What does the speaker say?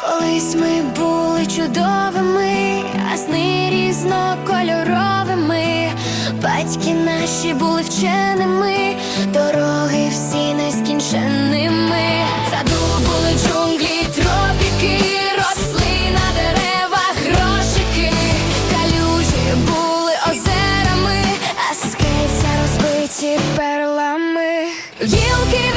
Колись ми були чудовими, а сни різнокольоровими. Батьки наші були вченими, don't.